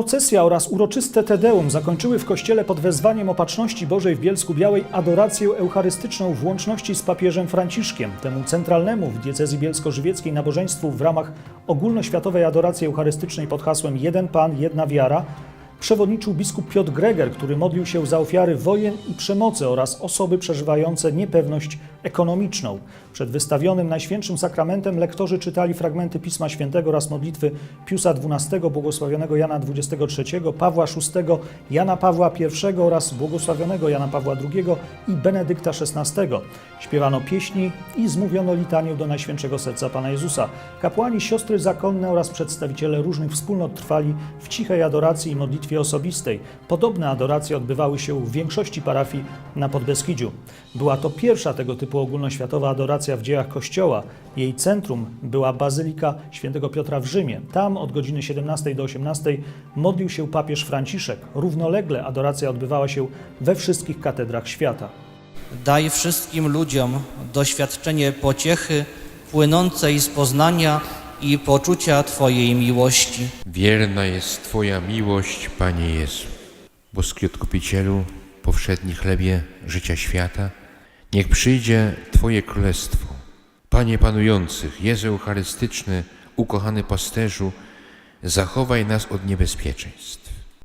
Procesja oraz uroczyste Tedeum zakończyły w kościele pod wezwaniem Opatrzności Bożej w Bielsku Białej adorację eucharystyczną w łączności z papieżem Franciszkiem. Temu centralnemu w diecezji bielsko-żywieckiej nabożeństwu w ramach ogólnoświatowej adoracji eucharystycznej pod hasłem Jeden Pan, Jedna Wiara przewodniczył biskup Piotr Greger, który modlił się za ofiary wojen i przemocy oraz osoby przeżywające niepewność ekonomiczną. Przed wystawionym Najświętszym Sakramentem lektorzy czytali fragmenty Pisma Świętego oraz modlitwy Piusa XII, błogosławionego Jana XXIII, Pawła VI, Jana Pawła I oraz błogosławionego Jana Pawła II i Benedykta XVI. Śpiewano pieśni i zmówiono litanię do Najświętszego Serca Pana Jezusa. Kapłani, siostry zakonne oraz przedstawiciele różnych wspólnot trwali w cichej adoracji i modlitwie osobistej. Podobne adoracje odbywały się w większości parafii na Podbeskidziu. Była to pierwsza tego typu ogólnoświatowa adoracja w dziejach Kościoła. Jej centrum była Bazylika Świętego Piotra w Rzymie. Tam od godziny 17 do 18 modlił się papież Franciszek. Równolegle adoracja odbywała się we wszystkich katedrach świata. Daj wszystkim ludziom doświadczenie pociechy płynącej z poznania i poczucia Twojej miłości. Wierna jest Twoja miłość, Panie Jezu. Boski Odkupicielu, powszedni chlebie życia świata, niech przyjdzie Twoje królestwo. Panie panujących, Jezu Eucharystyczny, ukochany pasterzu, zachowaj nas od niebezpieczeństw.